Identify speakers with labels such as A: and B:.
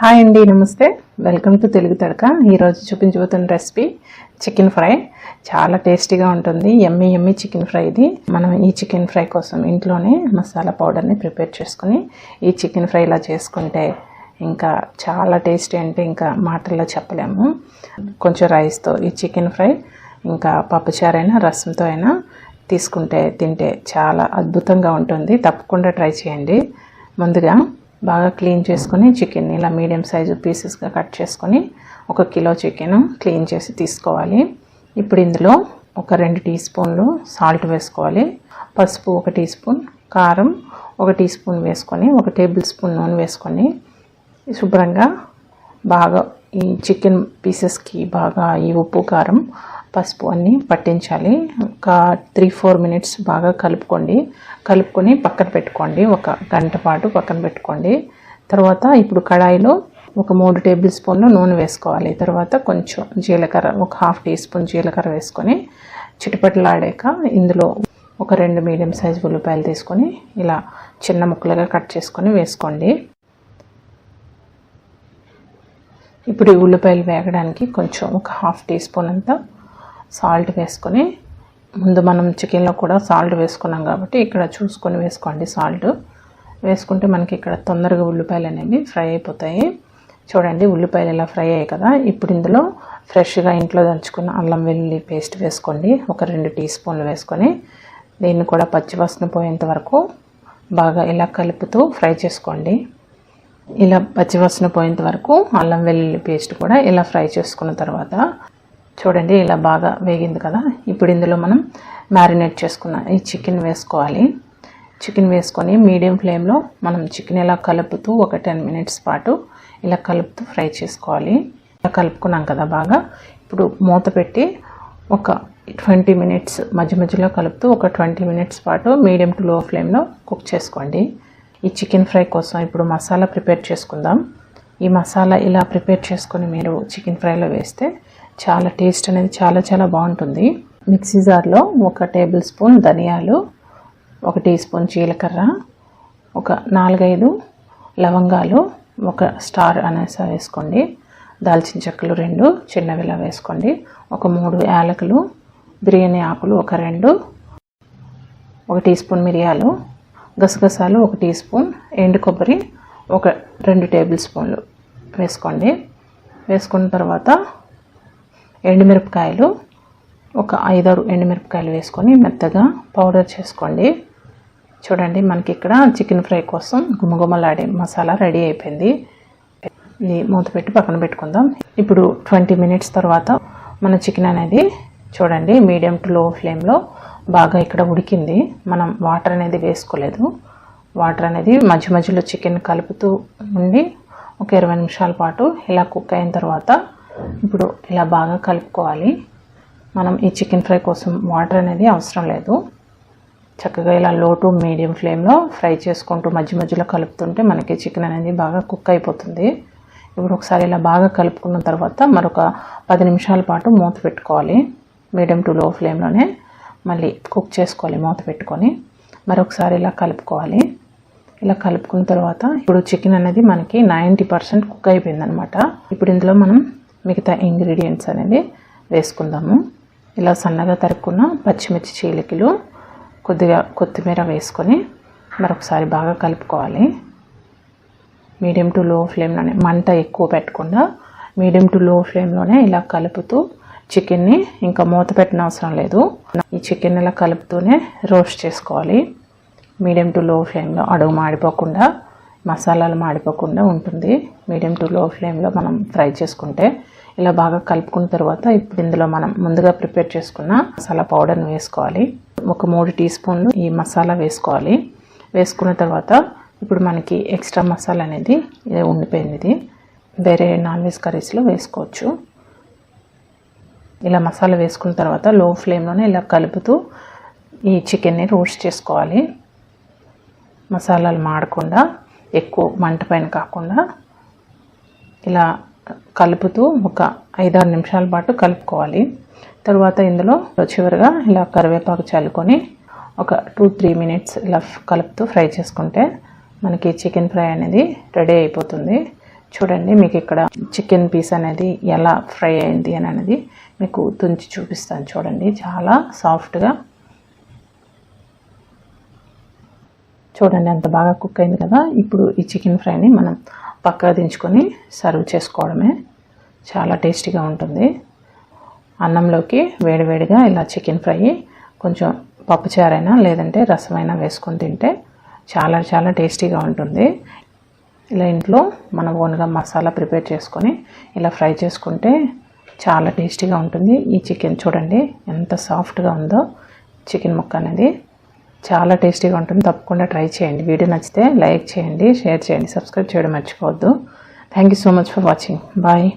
A: Hi అండి నమస్తే. Welcome to Telugu Thadaka. ఈరోజు చూపించబోతున్న రెసిపీ చికెన్ ఫ్రై. చాలా టేస్టీగా ఉంటుంది. ఎమ్మి ఎమ్మి చికెన్ ఫ్రై ఇది. మనం ఈ చికెన్ ఫ్రై కోసం ఇంట్లోనే మసాలా పౌడర్ని ప్రిపేర్ చేసుకుని ఈ చికెన్ ఫ్రై ఇలా చేసుకుంటే ఇంకా చాలా టేస్టీ అంటే ఇంకా మాటల్లో చెప్పలేము. కొంచెం రైస్తో ఈ చికెన్ ఫ్రై ఇంకా పప్పుచారైనా రసంతో అయినా తీసుకుంటే తింటే చాలా అద్భుతంగా ఉంటుంది. తప్పకుండా ట్రై చేయండి. ముందుగా బాగా క్లీన్ చేసుకొని చికెన్ని ఇలా మీడియం సైజు పీసెస్గా కట్ చేసుకొని ఒక కిలో చికెన్ క్లీన్ చేసి తీసుకోవాలి. ఇప్పుడు ఇందులో ఒక రెండు టీ స్పూన్లు సాల్ట్ వేసుకోవాలి. పసుపు ఒక టీ స్పూన్ కారం ఒక టీ స్పూన్ వేసుకొని ఒక టేబుల్ స్పూన్ నూనె వేసుకొని శుభ్రంగా బాగా ఈ చికెన్ పీసెస్కి బాగా ఈ ఉప్పు కారం పసుపు అన్నీ పట్టించాలి. ఒక త్రీ ఫోర్ మినిట్స్ బాగా కలుపుకోండి. కలుపుకొని పక్కన పెట్టుకోండి. ఒక గంట పాటు పక్కన పెట్టుకోండి. తర్వాత ఇప్పుడు కడాయిలో ఒక మూడు టేబుల్ స్పూన్లు నూనె వేసుకోవాలి. తర్వాత కొంచెం జీలకర్ర ఒక హాఫ్ టీ స్పూన్ జీలకర్ర వేసుకొని చిటిపట్లాడాక ఇందులో ఒక రెండు మీడియం సైజు ఉల్లిపాయలు తీసుకొని ఇలా చిన్న ముక్కలుగా కట్ చేసుకొని వేసుకోండి. ఇప్పుడు ఈ ఉల్లిపాయలు వేగడానికి కొంచెం ఒక హాఫ్ టీ స్పూన్ అంతా సాల్ట్ వేసుకొని ముందు మనం చికెన్లో కూడా సాల్ట్ వేసుకున్నాం కాబట్టి ఇక్కడ చూసుకొని వేసుకోండి సాల్ట్. వేసుకుంటే మనకి ఇక్కడ తొందరగా ఉల్లిపాయలు అనేవి ఫ్రై అయిపోతాయి. చూడండి ఉల్లిపాయలు ఇలా ఫ్రై అయ్యాయి కదా. ఇప్పుడు ఇందులో ఫ్రెష్గా ఇంట్లో దంచుకున్న అల్లం వెల్లుల్లి పేస్ట్ వేసుకోండి. ఒక రెండు టీ స్పూన్లు వేసుకొని దీన్ని కూడా పచ్చివాసన పోయేంత వరకు బాగా ఇలా కలుపుతూ ఫ్రై చేసుకోండి. ఇలా పచ్చివాసన పోయేంత వరకు అల్లం వెల్లుల్లి పేస్ట్ కూడా ఇలా ఫ్రై చేసుకున్న తర్వాత చూడండి ఇలా బాగా వేగింది కదా. ఇప్పుడు ఇందులో మనం మ్యారినేట్ చేసుకున్న ఈ చికెన్ వేసుకోవాలి. చికెన్ వేసుకొని మీడియం ఫ్లేమ్లో మనం చికెన్ ఇలా కలుపుతూ ఒక టెన్ మినిట్స్ పాటు ఇలా కలుపుతూ ఫ్రై చేసుకోవాలి. ఇలా కలుపుకున్నాం కదా బాగా. ఇప్పుడు మూత పెట్టి ఒక ట్వంటీ మినిట్స్ మధ్య మధ్యలో కలుపుతూ ఒక ట్వంటీ మినిట్స్ పాటు మీడియం టు లో ఫ్లేమ్లో కుక్ చేసుకోండి. ఈ చికెన్ ఫ్రై కోసం ఇప్పుడు మసాలా ప్రిపేర్ చేసుకుందాం. ఈ మసాలా ఇలా ప్రిపేర్ చేసుకొని మీరు చికెన్ ఫ్రైలో వేస్తే చాలా టేస్ట్ అనేది చాలా చాలా బాగుంటుంది. మిక్సీ జార్లో ఒక టేబుల్ స్పూన్ ధనియాలు ఒక టీ స్పూన్ జీలకర్ర ఒక నాలుగైదు లవంగాలు ఒక స్టార్ అనేసి వేసుకోండి. దాల్చిన చెక్కలు రెండు చిన్నవిలా వేసుకోండి. ఒక మూడు యాలకులు బిర్యానీ ఆకులు ఒక రెండు ఒక టీ స్పూన్ మిరియాలు గసగసాలు ఒక టీ స్పూన్ ఎండు కొబ్బరి ఒక రెండు టేబుల్ స్పూన్లు వేసుకోండి. వేసుకున్న తర్వాత ఎండుమిరపకాయలు ఒక ఐదారు ఎండుమిరపకాయలు వేసుకొని మెత్తగా పౌడర్ చేసుకోండి. చూడండి మనకి ఇక్కడ చికెన్ ఫ్రై కోసం గుమగుమలాడే మసాలా రెడీ అయిపోయింది. ఇది మూత పెట్టి పక్కన పెట్టుకుందాం. ఇప్పుడు ట్వంటీ మినిట్స్ తర్వాత మన చికెన్ అనేది చూడండి మీడియం టు లో ఫ్లేమ్లో బాగా ఇక్కడ ఉడికింది. మనం వాటర్ అనేది వేసుకోలేదు. వాటర్ అనేది మధ్య మధ్యలో చికెన్ కలుపుతూ ఉండి ఒక ఇరవై నిమిషాల పాటు ఇలా కుక్ అయిన తర్వాత ఇప్పుడు ఇలా బాగా కలుపుకోవాలి. మనం ఈ చికెన్ ఫ్రై కోసం వాటర్ అనేది అవసరం లేదు. చక్కగా ఇలా లో టు మీడియం ఫ్లేమ్లో ఫ్రై చేసుకుంటూ మధ్య మధ్యలో కలుపుతుంటే మనకి చికెన్ అనేది బాగా కుక్ అయిపోతుంది. ఇప్పుడు ఒకసారి ఇలా బాగా కలుపుకున్న తర్వాత మరొక పది నిమిషాల పాటు మూత పెట్టుకోవాలి. మీడియం టు లో ఫ్లేమ్లోనే మళ్ళీ కుక్ చేసుకోవాలి మూత పెట్టుకొని. మరొకసారి ఇలా కలుపుకోవాలి. ఇలా కలుపుకున్న తర్వాత ఇప్పుడు చికెన్ అనేది మనకి నైంటీ పర్సెంట్ కుక్ అయిపోయిందనమాట. ఇప్పుడు ఇందులో మనం మిగతా ఇంగ్రీడియంట్స్ అనేది వేసుకుందాము. ఇలా సన్నగా తరుక్కున్న పచ్చిమిర్చి చీలికలు కొద్దిగా కొత్తిమీర వేసుకొని మరొకసారి బాగా కలుపుకోవాలి. మీడియం టు లో ఫ్లేమ్లోనే మంట ఎక్కువ పెట్టకుండా మీడియం టు లో ఫ్లేమ్లోనే ఇలా కలుపుతూ చికెన్ని ఇంకా మూత పెట్టిన అవసరం లేదు. ఈ చికెన్ ఇలా కలుపుతూనే రోస్ట్ చేసుకోవాలి. మీడియం టు లో ఫ్లేమ్లో అడుగు మాడిపోకుండా మసాలాలు మాడిపోకుండా ఉంటుంది. మీడియం టు లో ఫ్లేమ్లో మనం ఫ్రై చేసుకుంటే ఇలా బాగా కలుపుకున్న తర్వాత ఇప్పుడు ఇందులో మనం ముందుగా ప్రిపేర్ చేసుకున్న మసాలా పౌడర్ని వేసుకోవాలి. ఒక మూడు టీ స్పూన్లు ఈ మసాలా వేసుకోవాలి. వేసుకున్న తర్వాత ఇప్పుడు మనకి ఎక్స్ట్రా మసాలా అనేది ఇది ఉండిపోయింది ఇది. వేరే నాన్ వెజ్ కర్రీస్లో వేసుకోవచ్చు. ఇలా మసాలా వేసుకున్న తర్వాత లో ఫ్లేమ్లోనే ఇలా కలుపుతూ ఈ చికెన్ని రోస్ట్ చేసుకోవాలి. మసాలాలు మాడకుండా ఎక్కువ మంట పైన కాకుండా ఇలా కలుపుతూ ఒక ఐదారు నిమిషాల పాటు కలుపుకోవాలి. తర్వాత ఇందులో చివరిగా ఇలా కరివేపాకు చల్లుకొని ఒక టూ త్రీ మినిట్స్ ఇలా కలుపుతూ ఫ్రై చేసుకుంటే మనకి చికెన్ ఫ్రై అనేది రెడీ అయిపోతుంది. చూడండి మీకు ఇక్కడ చికెన్ పీస్ అనేది ఎలా ఫ్రై అయింది అని అనేది మీకు తుంచి చూపిస్తాను. చూడండి చాలా సాఫ్ట్గా చూడండి ఎంత బాగా కుక్ అయింది కదా. ఇప్పుడు ఈ చికెన్ ఫ్రైని మనం పక్కా దించుకొని సర్వ్ చేసుకోవడమే. చాలా టేస్టీగా ఉంటుంది. అన్నంలోకి వేడివేడిగా ఇలా చికెన్ ఫ్రై కొంచెం పప్పుచారైనా లేదంటే రసమైనా వేసుకొని తింటే చాలా చాలా టేస్టీగా ఉంటుంది. ఇలా ఇంట్లో మనం ఓన్గా మసాలా ప్రిపేర్ చేసుకొని ఇలా ఫ్రై చేసుకుంటే చాలా టేస్టీగా ఉంటుంది. ఈ చికెన్ చూడండి ఎంత సాఫ్ట్గా ఉందో చికెన్ ముక్క అనేది. చాలా టేస్టీగా ఉంటుంది. తప్పకుండా ట్రై చేయండి. వీడియో నచ్చితే లైక్ చేయండి షేర్ చేయండి సబ్స్క్రైబ్ చేయడం మర్చిపోవద్దు. Thank you so much for watching bye